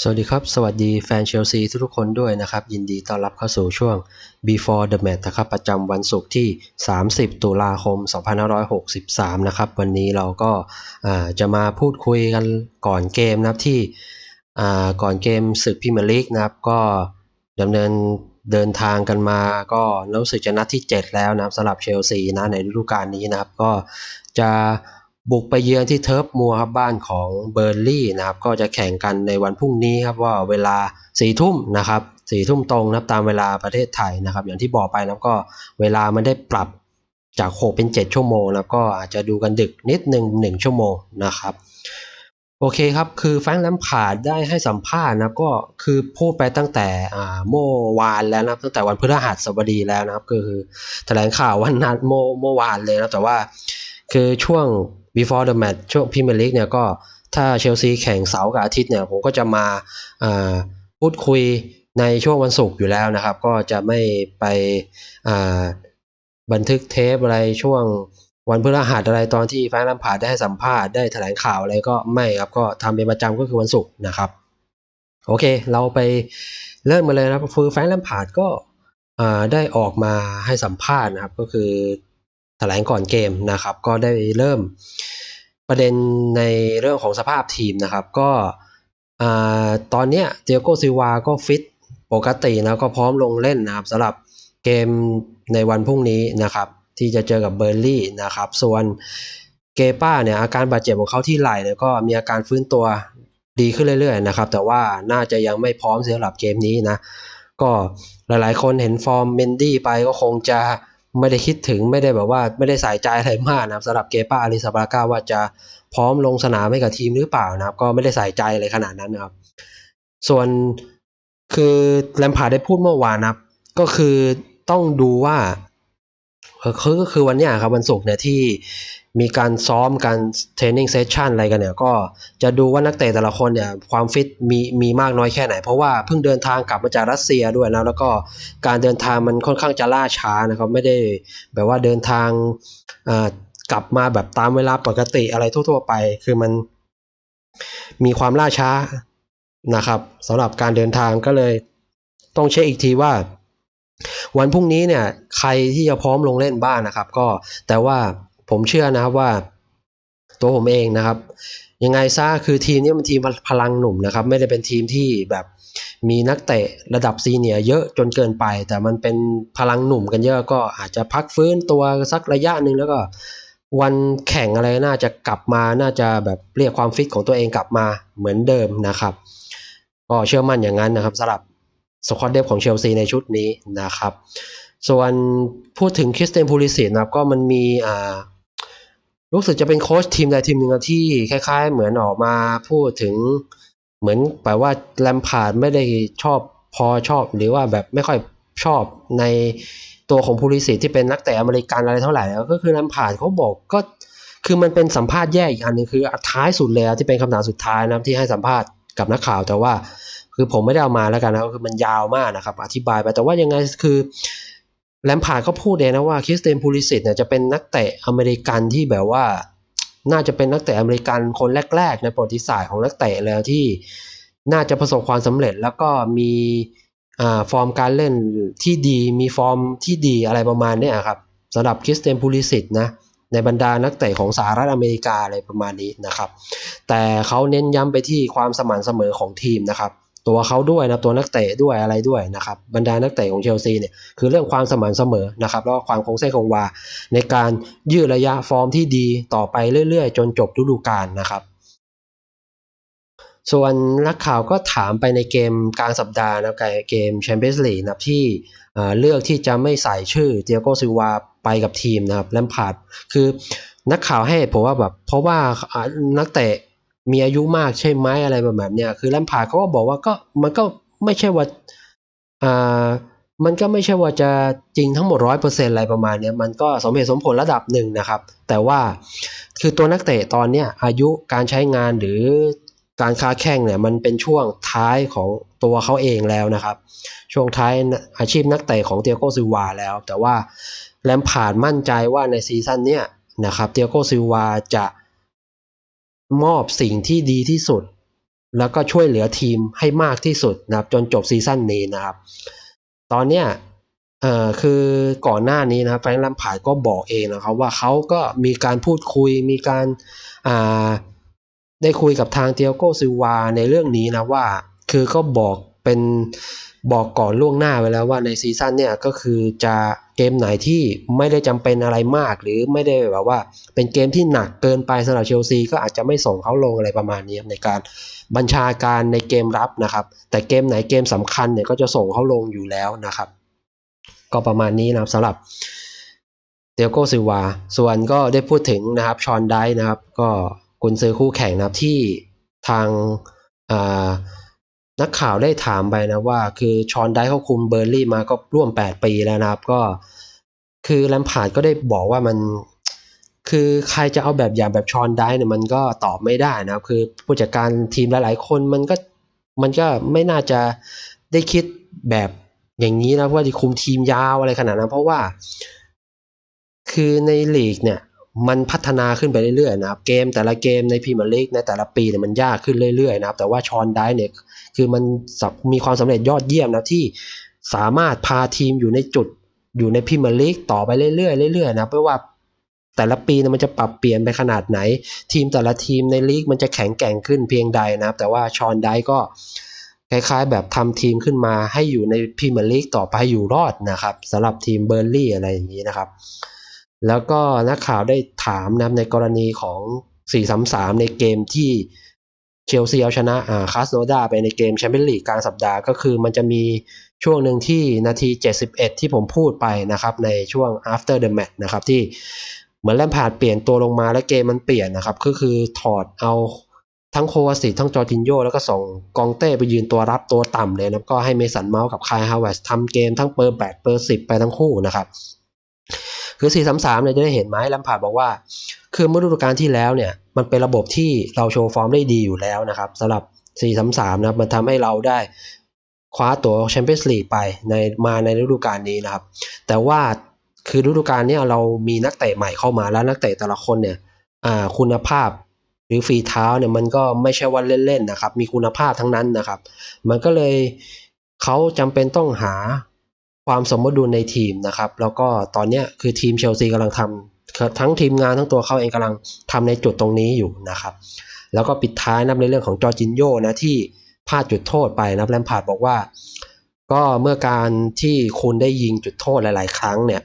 สวัสดีครับ สวัสดีแฟนเชลซีทุกคนด้วยนะครับ ยินดีต้อนรับเข้าสู่ช่วง Before the Match นะครับ ประจำวันศุกร์ที่ 30 ตุลาคม 2563 นะครับ วันนี้เราก็าจะมาพูดคุยกันก่อนเกมนะครับที่ก่อนเกมศึกพรีเมียร์ลีกนะครับ ก็ดำเนินเดินทางกันมาก็รู้สึกจะนัดที่ 7 แล้วนะสำหรับเชลซีนะในฤดูกาลนี้นะครับ ก็จะ บุกไปเยือนที่เทิร์ฟมัวครับบ้านของเบอร์ลี่นะครับก็จะแข่งกันในวันพรุ่งนี้ครับว่าเวลาสี่ทุ่มนะครับสี่ทุ่มตรงนะครับตามเวลาประเทศไทยนะครับอย่างที่บอกไปนะก็เวลามันได้ปรับจากหกเป็นเจ็ดชั่วโมง แล้วก็อาจจะดูกันดึกนิดหนึ่งหนึ่งชั่วโมงนะครับโอเคครับ คือแฟรงค์แลมพาดได้ให้สัมภาษณ์นะก็คือพูดไปตั้งแต่อ่าเมื่อวานแล้วนะตั้งแต่วันพฤหัสบดีแล้วนะครับก็คือแถลงข่าววันนัดเมื่อเมื่อวานเลยนะแต่ว่า คือช่วง before the match ช่วงพรีเมียร์ลีกเนี่ยก็ถ้าเชลซีแข่งเสาร์กับอาทิตย์เนี่ยผมก็จะมาพูดคุยในช่วงวันศุกร์อยู่แล้วนะครับ ก็จะไม่ไปบันทึกเทปอะไรช่วงวันพฤหัสอะไรตอนที่แฟรงค์แลมพาร์ดได้สัมภาษณ์ได้แถลงข่าวอะไรก็ไม่ครับ ก็ทำเป็นประจำก็คือวันศุกร์นะครับ โอเค เราไปเริ่มมาเลยนะครับคือแฟรงค์แลมพาร์ดก็ได้ออกมาให้สัมภาษณ์นะครับ ก็คือ ถลงก่อนเกมนะครับ ก็ได้เริ่มประเด็นในเรื่องของสภาพทีมนะครับ ก็อตอนเนี้ยเตียโกซิวาก็ฟิตปกติแล้วก็พร้อมลงเล่นนะครับสำหรับเกมในวันพรุ่งนี้นะครับ ที่จะเจอกับเบอร์ลี่นะครับ ส่วนเกป้าเนี่ยอาการบาดเจ็บของเขาที่ไหล่เนี่ยก็มีอาการฟื้นตัวดีขึ้นเรื่อยๆนะครับ แต่ว่าน่าจะยังไม่พร้อมสำหรับเกมนี้นะ ก็หลายๆคนเห็นฟอร์มเมนดี้ไปก็คงจะ ไม่ได้คิดถึงไม่ได้แบบว่าไม่ได้ใส่ใจอะไรมากนะครับสำหรับเกปาอาริซาบาก้าว่าจะพร้อมลงสนามให้กับทีมหรือเปล่านะครับ ก็ไม่ได้ใส่ใจอะไรขนาดนั้นนะครับ ส่วนคือแลมพาร์ได้พูดเมื่อวานนะครับ ก็คือต้องดูว่าคือก็คือวันเนี้ยครับวันศุกร์เนี่ยที่ มีการซ้อมการเทรนนิ่งเซสชันอะไรกันเนี่ยก็จะดูว่านักเตะแต่ละคนเนี่ยความฟิตมีมีมากน้อยแค่ไหน เพราะว่าเพิ่งเดินทางกลับมาจากรัสเซียด้วยนะแล้วก็การเดินทางมันค่อนข้างจะล่าช้านะครับไม่ได้แบบว่าเดินทางกลับมาแบบตามเวลาปกติอะไรทั่ว ๆ ไป คือมันมีความล่าช้านะครับสำหรับการเดินทางก็เลยต้องเช็คอีกทีว่าวันพรุ่งนี้เนี่ยใครที่จะพร้อมลงเล่นบ้างนะครับ ก็แต่ว่า ผมเชื่อนะครับว่า ตัวผมเองนะครับ ยังไงซะคือทีมนี้มันทีมพลังหนุ่มนะครับ ไม่ได้เป็นทีมที่แบบมีนักเตะระดับซีเนียเยอะจนเกินไป แต่มันเป็นพลังหนุ่มกันเยอะก็อาจจะพักฟื้นตัวสักระยะหนึ่งแล้วก็ วันแข่งอะไรน่าจะกลับมาน่าจะแบบเรียกความฟิตของตัวเองกลับมาเหมือนเดิมนะครับ ก็เชื่อมั่นอย่างนั้นนะครับสำหรับสควอตเดฟของเชลซีในชุดนี้นะครับ ส่วนพูดถึงคริสเตนพูลิสิตนะครับก็มันมีอ่า รู้สึกจะเป็นโค้ชทีมใดทีมหนึ่งที่คล้าย ๆ เหมือนออกมาพูดถึง เหมือนแปลว่าแลมพาร์ดไม่ได้ชอบพอชอบ หรือว่าแบบไม่ค่อยชอบในตัวของพูลิสิตที่เป็นนักเตะอเมริกันอะไรเท่าไหร่แล้วก็คือแลมพาร์ดเขาบอกก็คือมันเป็นสัมภาษณ์แยกอีกอันนึงคือท้ายสุดเลยที่เป็นคำถามสุดท้ายนะที่ให้สัมภาษณ์กับนักข่าวแต่ว่าคือผมไม่ได้เอามาแล้วกันนะคือมันยาวมากนะครับ อธิบายไปแต่ว่ายังไงคือ แลมพาร์ดก็พูดเองนะว่าคริสเตนพูลิสิตเนี่ยจะเป็นนักเตะอเมริกันที่แบบว่า น่าจะเป็นนักเตะอเมริกันคนแรก ๆ ในประวัติศาสตร์ของนักเตะแล้วที่น่าจะประสบความสำเร็จแล้วก็มีอ่าฟอร์มการเล่นที่ดีมีฟอร์มที่ดีอะไรประมาณนี้ครับสำหรับคริสเตนพูลิสิตนะในบรรดานักเตะของสหรัฐอเมริกาอะไรประมาณนี้นะครับ แต่เขาเน้นย้ำไปที่ความสม่ำเสมอของทีมนะครับ ตัวเขาด้วยนะตัวนักเตะด้วยอะไรด้วยนะครับบรรดานักเตะของเชลซีเนี่ยคือเรื่องความสม่ำเสมอนะครับแล้วก็ความคงเส้นคงวา ในการยืดระยะฟอร์มที่ดีต่อไปเรื่อยๆ จนจบฤดูกาลนะครับส่วนนักข่าวก็ถามไปในเกมกลางสัปดาห์นะเกมแชมเปี้ยนส์ลีกนะที่เลือกที่จะไม่ใส่ชื่อเตียโกซิวาไปกับทีมนะครับแลมพาร์ดคือนักข่าวให้ผมว่าแบบเพราะว่านักเตะ มีอายุมากใช่ไหมอะไรแบบเนี้ยคือแลมพาร์ดเขาก็บอกว่าก็มันก็ไม่ใช่ว่าอ่ามันก็ไม่ใช่ว่าจะจริงทั้งหมดร้อยเปอร์เซ็นต์อะไรประมาณนี้มันก็สมเหตุสมผลระดับหนึ่งนะครับ แต่ว่าคือตัวนักเตะตอนเนี้ยอายุการใช้งานหรือการค้าแข่งเนี่ยมันเป็นช่วงท้ายของตัวเขาเองแล้วนะครับ ช่วงท้ายอาชีพนักเตะของเตียโกซิวาแล้ว แต่ว่าแลมพาร์มั่นใจว่าในซีซั่นเนี้ยนะครับเตียโกซิวาจะ มอบสิ่งที่ดีที่สุด แล้วก็ช่วยเหลือทีมให้มากที่สุดนะครับ จนจบซีซั่นนี้นะครับ ตอนเนี้ยเอ่อคือก่อนหน้านี้นะครับแฟรงค์ลัมพายก็บอกเองนะครับว่าเขาก็มีการพูดคุยมีการอ่าได้คุยกับทางเตียโกซิวาในเรื่องนี้นะว่า คือก็บอก เป็นบอกก่อนล่วงหน้าไว้แล้วว่าในซีซั่นเนี่ยก็คือจะเกมไหนที่ไม่ได้จำเป็นอะไรมาก หรือไม่ได้แบบว่า เป็นเกมที่หนักเกินไปสำหรับเชลซีก็อาจจะไม่ส่งเขาลงอะไรประมาณนี้ในการบัญชาการในเกมรับนะครับ แต่เกมไหนเกมสำคัญเนี่ยก็จะส่งเขาลงอยู่แล้วนะครับ ก็ประมาณนี้นะครับสำหรับเตียโกซิวาส่วนก็ได้พูดถึงนะครับชอนไดนะครับ ก็กุนซือคู่แข่งนะครับที่ทางอ่า นักข่าวได้ถามไปนะว่า คือชอนได้เขาคุมเบอร์ลี่มาก็ร่วม 8 ปีแล้วนะครับ ก็ คือแลมพาร์ดก็ได้บอกว่ามัน คือใครจะเอาแบบอย่างแบบชอนได้เนี่ยมันก็ตอบไม่ได้นะครับ คือผู้จัดการทีมหลาย ๆ คนมันก็มันก็ไม่น่าจะได้คิดแบบอย่างนี้นะว่าจะคุมทีมยาวอะไรขนาดนั้นเพราะว่า คือในลีกเนี่ย มันพัฒนาขึ้นไปเรื่อยๆนะครับเกมแต่ละเกมในพรีเมียร์ลีกในแต่ละปีเนี่ยมันยากขึ้นเรื่อยๆนะครับแต่ว่าชอนได้เนี่ยคือมันมีความสำเร็จยอดเยี่ยมนะที่สามารถพาทีมอยู่ในจุดอยู่ในพรีเมียร์ลีกต่อไปเรื่อยๆเรื่อยๆนะเพราะว่าแต่ละปีมันจะปรับเปลี่ยนไปขนาดไหน ทีมแต่ละทีมในลีกมันจะแข็งแกร่งขึ้นเพียงใดนะครับ แต่ว่าชอนได้ก็คล้ายๆ แบบทำทีมขึ้นมาให้อยู่ในพรีเมียร์ลีกต่อไปอยู่รอดนะครับสำหรับทีมเบอร์ลี่อะไรอย่างนี้นะครับ แล้วก็นักข่าวได้ถามนะในกรณีของ 4-3-3 ในเกมที่เชลซีเอาชนะอ่าคาสโนดาไปในเกมแชมเปี้ยนลีกกลางสัปดาห์ก็คือมันจะมีช่วงหนึ่งที่นาที 71 ที่ผมพูดไปนะครับในช่วง after the match นะครับที่เหมือนแลมพาดเปลี่ยนตัวลงมาแล้วเกมมันเปลี่ยนนะครับก็คือถอดเอาทั้งโควาสิทั้งจอร์จินโยแล้วก็ส่งกองเต้ไปยืนตัวรับตัวต่ำเลยนะก็ให้เมสันเมาส์กับคายฮาวเวสทำเกมทั้งเปอร์แปดเปอร์สิบไปทั้งคู่นะครับ คือ 4-3-3 เนี่ยจะได้เห็นไหมลัมพาร์ดบอกว่า คือเมื่อฤดูกาลที่แล้วเนี่ยมันเป็นระบบที่เราโชว์ฟอร์มได้ดีอยู่แล้วนะครับสำหรับ 4-3-3 นะครับมันทำให้เราได้คว้าตั๋วแชมเปี้ยนส์ลีกไปในมาในฤดูกาลนี้นะครับ แต่ว่าคือฤดูกาลนี้เรามีนักเตะใหม่เข้ามาแล้วนักเตะแต่ละคนเนี่ยคุณภาพหรือฝีเท้าเนี่ยมันก็ไม่ใช่ว่าเล่นๆนะครับ มีคุณภาพทั้งนั้นนะครับ มันก็เลยเขาจำเป็นต้องหา ความสมดุลในทีมนะครับ แล้วก็ตอนนี้คือทีมเชลซีกำลังทำทั้งทีมงานทั้งตัวเขาเองกำลังทำในจุดตรงนี้อยู่นะครับแล้วก็ปิดท้ายนะในเรื่องของจอร์จินโยนะที่พลาดจุดโทษไปนะแลมพาร์ดบอกว่า ก็เมื่อการที่คุณได้ยิงจุดโทษหลาย ๆ ครั้งเนี่ย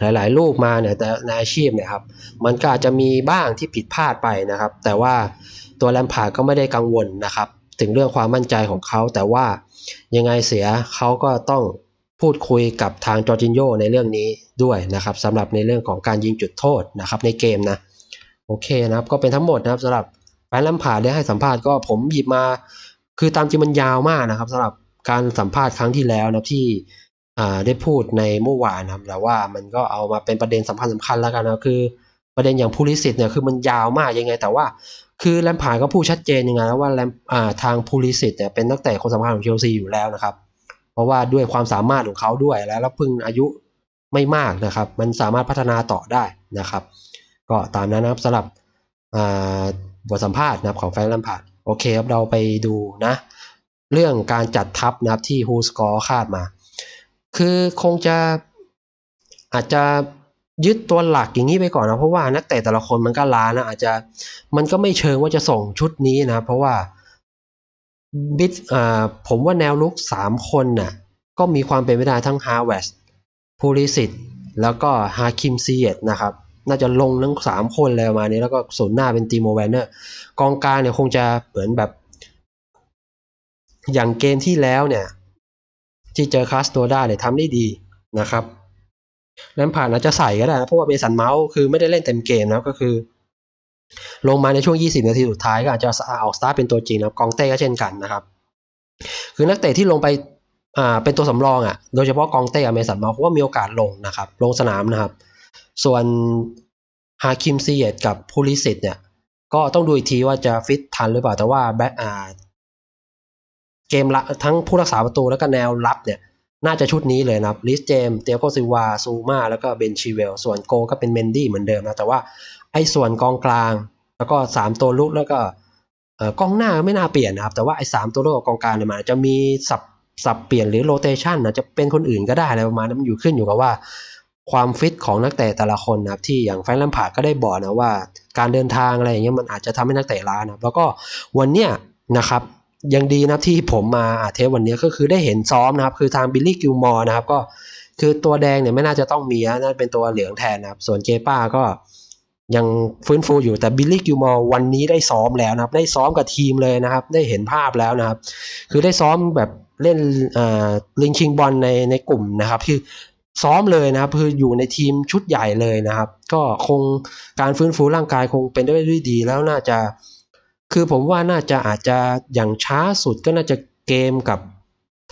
หลาย ๆ ลูกมาเนี่ยแต่ในอาชีพเนี่ยครับมันก็อาจจะมีบ้างที่ผิดพลาดไปนะครับ แต่ว่าตัวแลมพาร์ดก็ไม่ได้กังวลนะครับ ถึงเรื่องความมั่นใจของเขา แต่ว่ายังไงเสียเขาก็ต้อง พูดคุยกับทางจอร์จินโยในเรื่องนี้ด้วยนะครับสำหรับในเรื่องของการยิงจุดโทษนะครับในเกมนะโอเคนะครับก็เป็นทั้งหมดนะครับสำหรับแฟนลัมพาได้ให้สัมภาษณ์ก็ผมหยิบมา คือตามจริงมันยาวมากนะครับสำหรับการสัมภาษณ์ครั้งที่แล้วนะที่ได้พูดในเมื่อวานนะครับแต่ว่ามันก็เอามาเป็นประเด็นสำคัญสำคัญแล้วกันนะคือประเด็นอย่างพูลิสิตเนี่ยคือมันยาวมากยังไง แต่ว่าคือแลมพาร์ก็พูดชัดเจนยังไงว่าแลมทางพูลิสิตเนี่ยเป็นนักเตะคนสำคัญของเชลซีอยู่แล้วนะครับ เพราะว่าด้วยความสามารถของเขาด้วยแล้วแล้วเพิ่งอายุไม่มากนะครับ มันสามารถพัฒนาต่อได้นะครับ ก็ตามนั้นนะครับสำหรับบทสัมภาษณ์นะครับของแฟนลัมพาร์ดโอเคครับเราไปดูนะ เรื่องการจัดทัพนะครับที่ฮูสกอร์คาดมา คือคงจะอาจจะยึดตัวหลักอย่างนี้ไปก่อนนะ เพราะว่านักเตะแต่ละคนมันก็ล้านะอาจจะมันก็ไม่เชิงว่าจะส่งชุดนี้นะ เพราะว่า บิดอ่าผมว่าแนวลุกสามคนน่ะก็มีความเป็นไปได้ทั้งฮาร์เวสพูลิสิตแล้วก็ฮาคิมซีเอตนะครับ น่าจะลงทั้งสามคนเลยมานี้ แล้วก็ศูนย์หน้าเป็นตีโมแวนเนอร์ กองกลางเนี่ยคงจะเหมือนแบบ อย่างเกมที่แล้วเนี่ย ที่เจอคาสโตดาเนี่ยทำได้ดีนะครับแล้วผ่านอาจจะใส่ก็ได้นะเพราะว่าเบสันเมาส์คือไม่ได้เล่นเต็มเกมนะก็คือ ลงมาในช่วง 20 นาทีสุดท้ายก็อาจจะออกสตาร์ทเป็นตัวจริงนะกองเต้ก็เช่นกันนะครับ คือนักเตะที่ลงไปอ่าเป็นตัวสำรองอะ โดยเฉพาะกองเต้อเมสันมาเพราะว่ามีโอกาสลงนะครับ ลงสนามนะครับ ส่วนฮาคิมซีเอตกับพูลิสิตเนี่ย ก็ต้องดูอีกทีว่าจะฟิตทันหรือเปล่าแต่ว่าแบ็คอ่าเกมละทั้งผู้รักษาประตูแล้วก็แนวรับเนี่ย น่าจะชุดนี้เลยนะครับลิสเจมเตียโกซิวาซูมาแล้วก็เบนชีเวลส่วนโกก็เป็นเมนดี้เหมือนเดิมนะแต่ว่า ไอ้ส่วนกองกลาง แล้วก็สามตัวลุกแล้วก็อ่อกองหน้าไม่น่าเปลี่ยนนะครับ แต่ว่าไอ้สามตัวโลกกองกลางเนี่ยมันอาจะมีสับสับเปลี่ยนหรือโรเตชันนะจะเป็นคนอื่นก็ได้อะไรประมาณนั้นมันอยู่ขึ้นอยู่กับว่า ความฟิตของนักเตะแต่ละคนนะครับที่อย่างแฟรงค์แลมพาร์ดก็ได้บอกนะว่า การเดินทางอะไรอย่างเงี้ยมันอาจจะทำให้นักเตะล้านะแล้วก็วันเนี้ยนะครับยังดีนะที่ผมมาอาเทปวันนี้ก็คือได้เห็นซ้อมนะครับ คือทางบิลลี่กิลมอร์นะครับก็คือตัวแดงเนี่ยไม่น่าจะต้องมีนะน่าเป็นตัวเหลืองแทนนะครับ ส่วนเกป้าก็ ยังฟื้นฟูอยู่แต่บิลลี่กิลมอร์วันนี้ได้ซ้อมแล้วนะครับ ได้ซ้อมกับทีมเลยนะครับ ได้เห็นภาพแล้วนะครับ คือได้ซ้อมแบบเล่นลิงชิงบอลในในกลุ่มนะครับ คือซ้อมเลยนะครับคืออยู่ในทีมชุดใหญ่เลยนะครับ ก็คงการฟื้นฟูร่างกายคงเป็นได้ด้วยดีแล้วน่าจะ คือผมว่าน่าจะอาจจะอย่างช้าสุดก็น่าจะเกมกับ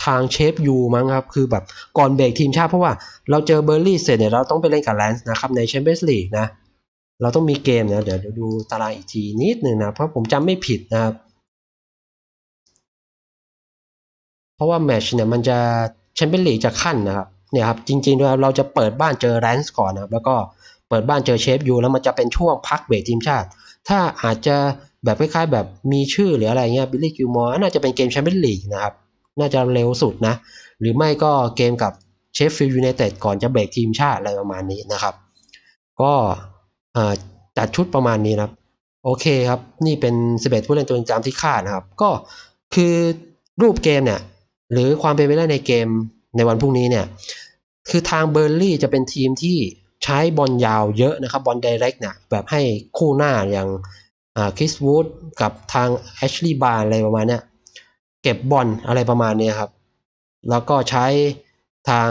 ทางเชฟยูมั้งครับ คือแบบก่อนเบรกทีมชาติเพราะว่าเราเจอเบอร์ลี่เสร็จเนี่ยเราต้องไปเล่นกับแลนส์นะครับในแชมเปี้ยนส์ลีกนะ เราต้องมีเกมนะเดี๋ยวดูตารางอีกทีนิดหนึ่งนะเพราะผมจำไม่ผิดนะครับ เพราะว่าแมชเนี่ยมันจะแชมเปี้ยนลีกจะขั้นนะครับเนี่ยครับจริงๆเราจะเปิดบ้านเจอแลนส์ก่อนนะครับแล้วก็เปิดบ้านเจอเชฟยูแล้วมันจะเป็นช่วงพักเบรกทีมชาติ ถ้าอาจจะแบบคล้ายๆแบบมีชื่อหรืออะไรเงี้ยบิลลี่กิลมอร์น่าจะเป็นเกมแชมเปี้ยนลีกนะครับน่าจะเร็วสุดนะ หรือไม่ก็เกมกับเชฟฟิลด์ยูไนเต็ดก่อนจะเบรกทีมชาติอะไรประมาณนี้นะครับ ก็ จัดชุดประมาณนี้นะครับ โอเคครับ นี่เป็น 11 ผู้เล่นตัวจำที่คาดนะครับ ก็คือรูปเกมเนี่ย หรือความเป็นไปได้ในเกมในวันพรุ่งนี้เนี่ย คือทางเบอร์ลี่จะเป็นทีมที่ใช้บอลยาวเยอะนะครับบอลไดเรกเนี่ยแบบให้คู่หน้าอย่างคริสวูดกับทางแอชลีย์บาร์อะไรประมาณเนี้ยเก็บบอลอะไรประมาณนี้ครับ แล้วก็ใช้ทาง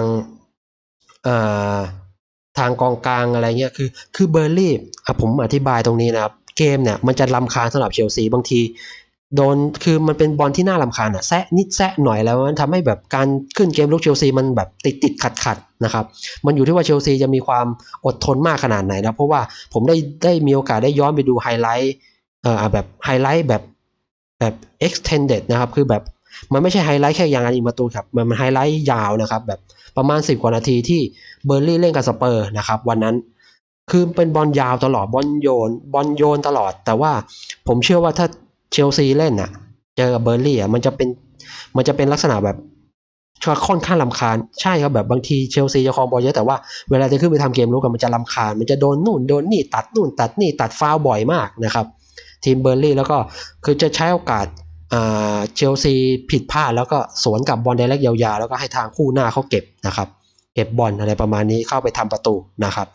ทางกองกลางอะไรเงี้ยคือคือเบอร์ลี่อะผมอธิบายตรงนี้นะครับ เกมเนี่ยมันจะลำคาญสำหรับเชลซีบางที โดนคือมันเป็นบอลที่น่าลำคาญอะแซะนิดแซะหน่อยแล้วมันทำให้แบบการขึ้นเกมลุกเชลซีมันแบบติดติดขัดขัดนะครับมันอยู่ที่ว่าเชลซีจะมีความอดทนมากขนาดไหนนะเพราะว่าผมได้ได้มีโอกาสได้ย้อนไปดูไฮไลท์เอ่อแบบไฮไลท์แบบแบบ extended นะครับ คือแบบ มันไม่ใช่ไฮไลท์แค่ยางอันอีประตูครับ มันมันไฮไลท์ยาวนะครับ แบบประมาณ 10 กว่านาทีที่เบอร์ลี่เล่นกับสเปอร์นะครับ วันนั้นคือเป็นบอลยาวตลอดบอลโยนบอลโยนตลอด แต่ว่าผมเชื่อว่าถ้าเชลซีเล่นอะ เจอกับเบอร์ลี่อะมันจะเป็นมันจะเป็นลักษณะแบบชอค่อนข้างลำคาญใช่ครับแบบบางทีเชลซีจะครองบอลเยอะแต่ว่าเวลาจะขึ้นไปทำเกมลุกกันมันจะลำคาญ มันจะโดนนู่นโดนนี่ตัดนู่นตัดนี่ตัดฟาวบ่อยมากนะครับ ทีมเบอร์ลี่แล้วก็คือจะใช้โอกาส เชลซีผิดพลาดแล้วก็สวนกับบอลไดเรกยาวๆ แล้วก็ให้ทางคู่หน้าเขาเก็บนะครับ เก็บบอลอะไรประมาณนี้เข้าไปทำประตูนะครับ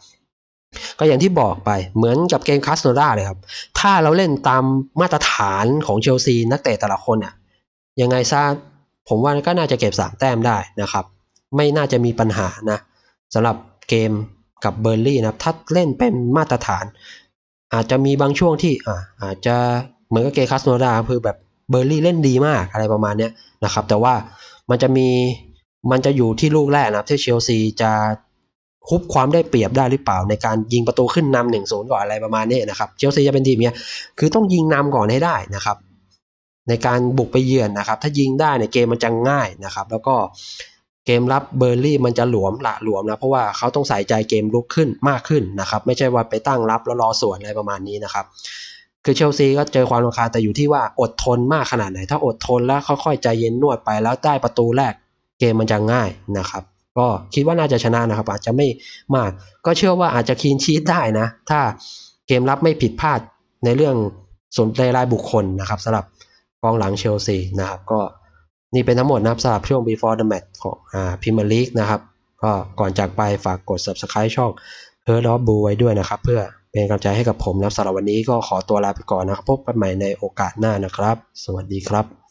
ก็อย่างที่บอกไปเหมือนกับเกมคาสโนดาเลยครับ ถ้าเราเล่นตามมาตรฐานของเชลซีนักเตะแต่ละคนอะยังไงซะผมว่าก็น่าจะเก็บสามแต้มได้นะครับ ไม่น่าจะมีปัญหานะสำหรับเกมกับเบอร์ลี่นะถ้าเล่นเป็นมาตรฐาน อาจจะมีบางช่วงที่อ่าอาจจะเหมือนกับเกมคาสโนดาคือแบบ เบอร์ลี่เล่นดีมากอะไรประมาณนี้นะครับ แต่ว่ามันจะมีมันจะอยู่ที่ลูกแรกนะที่เชลซีจะคุบความได้เปรียบได้หรือเปล่าในการยิงประตูขึ้นนำหนึ่งศูนย์ก่อนอะไรประมาณนี้นะครับเชลซีจะเป็นทีมเนี้ยคือต้องยิงนำก่อนให้ได้นะครับ ในการบุกไปเยือนนะครับ ถ้ายิงได้เนี่ยเกมมันจะง่ายนะครับ แล้วก็เกมรับเบอร์ลี่มันจะหลวมละหลวมนะเพราะว่าเขาต้องใส่ใจเกมลุกขึ้นมากขึ้นนะครับ ไม่ใช่ว่าไปตั้งรับแล้วรอสวนอะไรประมาณนี้นะครับ คือเชลซีก็เจอความรำคาญแต่อยู่ที่ว่าอดทนมากขนาดไหน ถ้าอดทนแล้วค่อยๆใจเย็นนวดไปแล้วได้ประตูแรกเกมมันจะง่ายนะครับ ก็คิดว่าน่าจะชนะนะครับ อาจจะไม่มาก ก็เชื่อว่าอาจจะคีนชีตได้นะ ถ้าเกมรับไม่ผิดพลาดในเรื่องส่วนรายบุคคลนะครับสำหรับกองหลังเชลซีนะครับ ก็นี่เป็นทั้งหมดนะครับสำหรับช่วง before the match ของอ่าพิมพ์ลีกนะครับ ก็ก่อนจากไปฝากกด subscribe ช่อง h e r d of Blue ไว้ด้วยนะครับ เพื่อ เป็นกำลังใจให้กับผมนะสำหรับวันนี้ก็ขอตัวลาไปก่อนนะครับ พบกันใหม่ในโอกาสหน้านะครับ สวัสดีครับ